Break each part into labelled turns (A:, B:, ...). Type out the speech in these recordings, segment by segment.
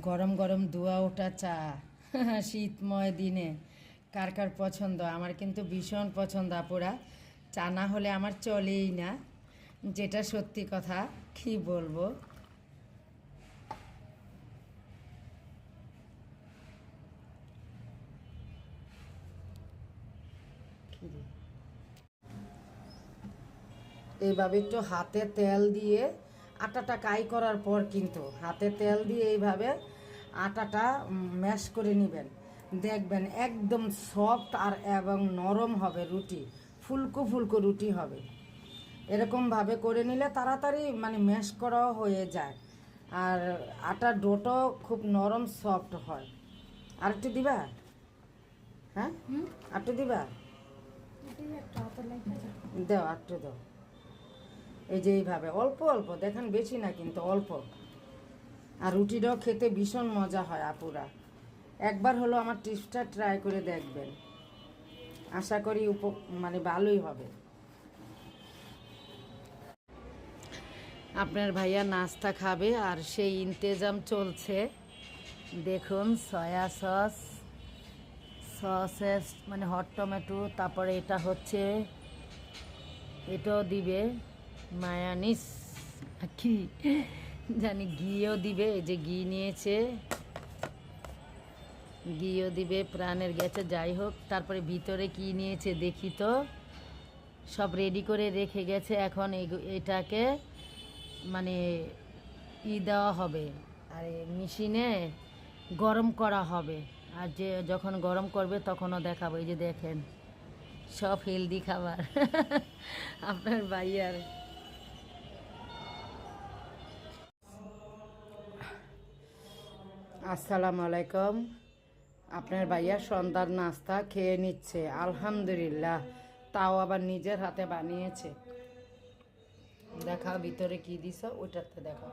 A: গরম গরম ধোয়া ওঠা চা। শীতময় দিনে। কার কার পছন্দ? আমার কিন্তু ভীষণ পছন্দ আপুরা। চা না হলে আমার চলেই না। যেটা সত্যি কথা, কি বলব? এইভাবে একটু হাতে তেল দিয়ে আটাটা কাই করার পর কিন্তু হাতে তেল দিয়ে এইভাবে আটাটা ম্যাশ করে নেবেন। দেখবেন একদম সফট আর এবং নরম হবে রুটি ফুলকো ফুলকো রুটি হবে। এরকমভাবে করে নিলে তাড়াতাড়ি মানে ম্যাশ করাও হয়ে যায়। আর আটার ডোটাও খুব নরম সফট হয়। আর একটু দিবা? হ্যাঁ? আর একটু দিবা দাও একটু দাও। এই যে এইভাবে, অল্প অল্প, দেখেন বেশি না কিন্তু অল্প। আর রুটিটাও খেতে ভীষণ মজা হয় আপুরা। একবার হলো আমার টিপসটা ট্রাই করে দেখবেন। আশা করি উপ মানে ভালোই হবে। আপনার ভাইয়া নাস্তা খাবে আর সেই ইন্তেজাম চলছে। দেখুন সয়া সস সসেস মানে হট টমেটো তারপরে এটা হচ্ছে, এটাও দিবে। মায়ানিস। কি জানি ঘিও দিবে যে ঘি নিয়েছে। ঘিও দিবে, প্রাণের গেছে, যাই হোক, তারপরে ভিতরে কি নিয়েছে দেখি তো। সব রেডি করে রেখে গেছে, এখন এটাকে মানে ই দেওয়া হবে। আর মেশিনে গরম করা হবে। আর যে যখন গরম করবে তখনও দেখাবো, এই যে দেখেন, সব হেলদি খাবার। আপনার ভাইয়ার আসসালামু আলাইকুম আপনার ভাইয়া সন্ধ্যার নাস্তা খেয়ে নিচ্ছে আলহামদুলিল্লাহ। তাও আবার নিজের হাতে বানিয়েছে। দেখাও ভিতরে কি দিছ ওইটাতে দেখাও।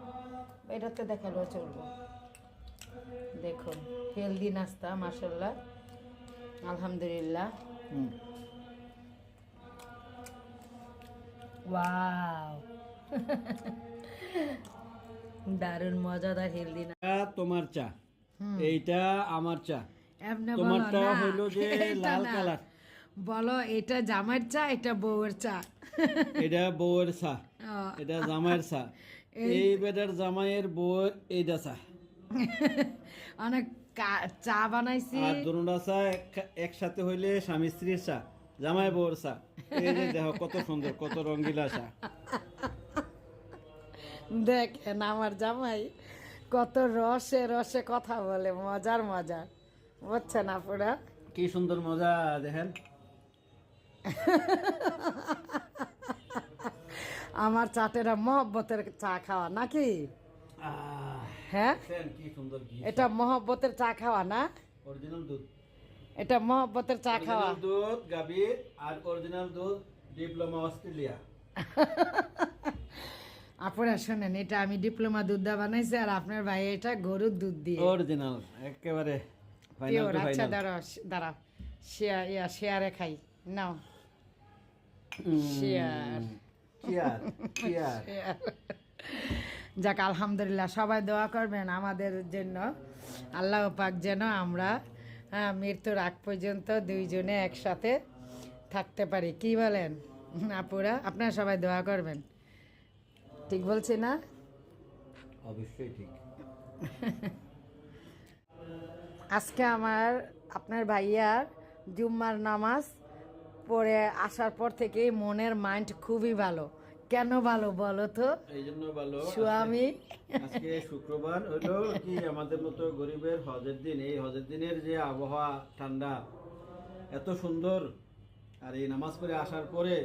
A: এটাতে দেখালেও চলবো। দেখুন হেলদি নাস্তা মাসাল্লাহ আলহামদুলিল্লাহ। ওয়াও। দারুণ মজাদার হেলদি না
B: তোমার চা। এইটা আমার চা। তোমারটা
A: না,
B: হইল যে লাল কালার।
A: বলো এটা জামার চা এটা বউয়ের চা?
B: এটা বউয়ের চা। এটা জামাইয়ের চা। এই বেটার জামাইয়ের বউয়ের এইটা চা।
A: অনেক চা বানাইছি।
B: আর দুটা চা একসাথে হইলে স্বামী স্ত্রীর চা জামাই বউয়ের চা। এই যে দেখো কত সুন্দর কত রঙ্গিলা চা।
A: দেখেন আমার জামাই। কত রসে রসে কথা বলে মজার মজা বুঝছেন আপুরা?
B: কি সুন্দর মজা দেখেন।
A: আমার চাটেরা মহব্বতের চা খাওয়া নাকি? হ্যাঁ?
B: কি সুন্দর
A: এটা মহব্বতের চা খাওয়া না?
B: অরিজিনাল দুধ।
A: এটা মহব্বতের চা খাওয়া।
B: দুধ গাভীর আর অরিজিনাল দুধ ডিপ্লোমা অস্ট্রেলিয়া।
A: আপনারা শোনেন এটা আমি ডিপ্লোমা দুধ দা বানাইছি আর আপনার ভাই এটা গরুর দুধ দিয়ে।
B: অরিজিনাল একেবারে
A: পিওর আচ্ছা দাঁড়াও দাঁড়াও শেয়ার ইয়া শেয়ারে খাই নাও। শেয়ার যাক আলহামদুলিল্লাহ সবাই দোয়া করবেন আমাদের জন্য। আল্লাহ পাক যেন আমরা হ্যাঁ মৃত্যুর আগ পর্যন্ত দুইজনে একসাথে থাকতে পারি। কি বলেন আপুরা? আপনারা সবাই দোয়া করবেন। ঠিক বলছি না?
B: অবশ্যই ঠিক।
A: আজকে আমার আপনার ভাইয়ার জুম্মার নামাজ পড়ে আসার পর থেকে মনের মাইন্ড খুবই ভালো। কেন ভালো বলো তো?
B: এই জন্য ভালো।
A: স্বামী
B: আজকে শুক্রবার হলো কি আমাদের মতো গরিবের হজের দিন। এই হজের দিনের যে আবহাওয়া ঠান্ডা এত সুন্দর। আর এই নামাজ পড়ে আসার পরে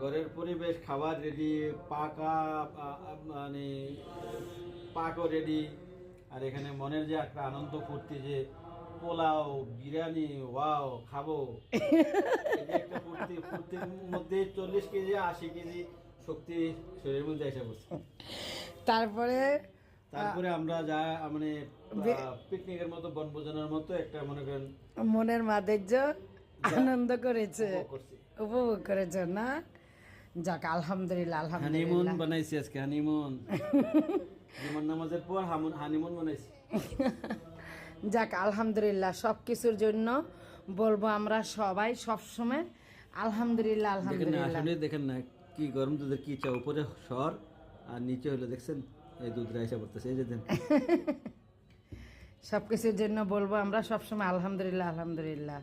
B: ঘরের পরিবেশ খাবার রেডি পাকা মানে পাকও রেডি আর এখানে মনের যে একটা আনন্দ ফুর্তি যে পোলাও বিরিয়ানি ওয়াও খাব। একটা ফুর্তি ফুর্তির মধ্যে চল্লিশ কেজি আশি কেজি শক্তি শরীরের মধ্যে এসে পড়ছে।
A: তারপরে
B: তারপরে আমরা যা মানে পিকনিকের মতো বনভোজনের মতো একটা মনে করেন
A: মনের মাধুর্য আনন্দ করেছে।
B: উপভোগ করেছে
A: না? যাক আলহামদুলিল্লাহ
B: হানিমুন
A: আলহামদুলিল্লাহ
B: বানাইছি আজকে হানিমুন। জীবন নামাজের পর হামুন হানিমুন বানাইছি।
A: যাক আলহামদুলিল্লাহ সব কিছুর জন্য বলব আমরা সবাই সবসময় আলহামদুলিল্লাহ আলহামদুলিল্লাহ।
B: আসলে দেখেন না কি গরম দুধের কি চা উপরে সর আর নিচে হলে দেখছেন এই দুধ রাইসা পড়তেছে এই যে
A: সব কিছুর জন্য বলব আমরা সবসময় আলহামদুলিল্লাহ আলহামদুলিল্লাহ।